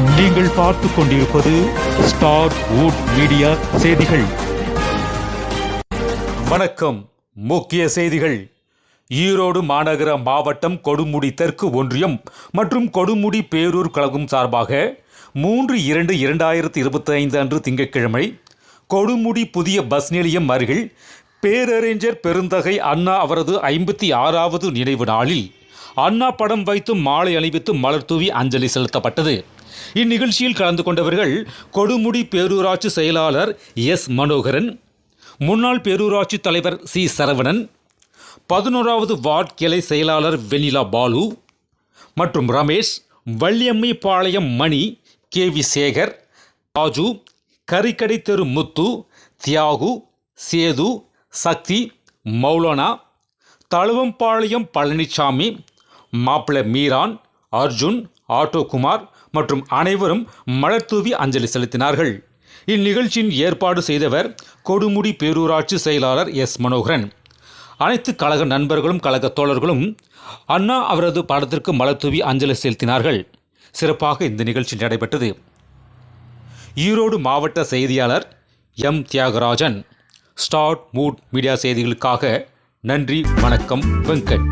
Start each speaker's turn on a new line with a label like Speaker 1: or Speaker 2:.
Speaker 1: நீங்கள் பார்த்து கொண்டிருப்பது ஸ்டார் வுட் மீடியா செய்திகள். வணக்கம். முக்கிய செய்திகள். ஈரோடு மாநகர மாவட்டம் கொடுமுடி தெற்கு ஒன்றியம் மற்றும் கொடுமுடி பேரூர் கழகம் சார்பாக மூன்று இரண்டு இரண்டாயிரத்தி இருபத்தி ஐந்து அன்று திங்கட்கிழமை கொடுமுடி புதிய பஸ் நிலையம் அருகில் பேரறிஞர் பெருந்தகை அண்ணா அவரது ஐம்பத்தி ஆறாவது நினைவு நாளில் அண்ணா படம் வைத்து மாலை அணிவித்து மலர் தூவி அஞ்சலி செலுத்தப்பட்டது. இந்நிகழ்ச்சியில் கலந்து கொண்டவர்கள் கொடுமுடி பேரூராட்சி செயலாளர் எஸ் மனோகரன் முன்னாள் பேரூராட்சி தலைவர் சி சரவணன் பதினோராவது வார்டு கிளை செயலாளர் வெனிலா பாலு மற்றும் ரமேஷ் வள்ளியம்மை பாளையம் மணி கே வி சேகர் ராஜு கரிக்கடை தெரு முத்து தியாகு சேது சக்தி மௌலானா தழுவம்பாளையம் பழனிசாமி மாப்பிள மீரான் அர்ஜுன் ஆட்டோகுமார் மற்றும் அனைவரும் மலர்தூவி அஞ்சலி செலுத்தினார்கள். இந்நிகழ்ச்சியின் ஏற்பாடு செய்தவர் கொடுமுடி பேரூராட்சி செயலாளர் எஸ் மனோகரன். அனைத்து கழக நண்பர்களும் கழக தோழர்களும் அண்ணா அவரது படத்திற்கு மலர்தூவி அஞ்சலி செலுத்தினார்கள். சிறப்பாக இந்த நிகழ்ச்சி நடைபெற்றது. ஈரோடு மாவட்ட செய்தியாளர் M. Thiyagarajan. Start mood media செய்திகளுக்காக நன்றி வணக்கம் வெங்கட்.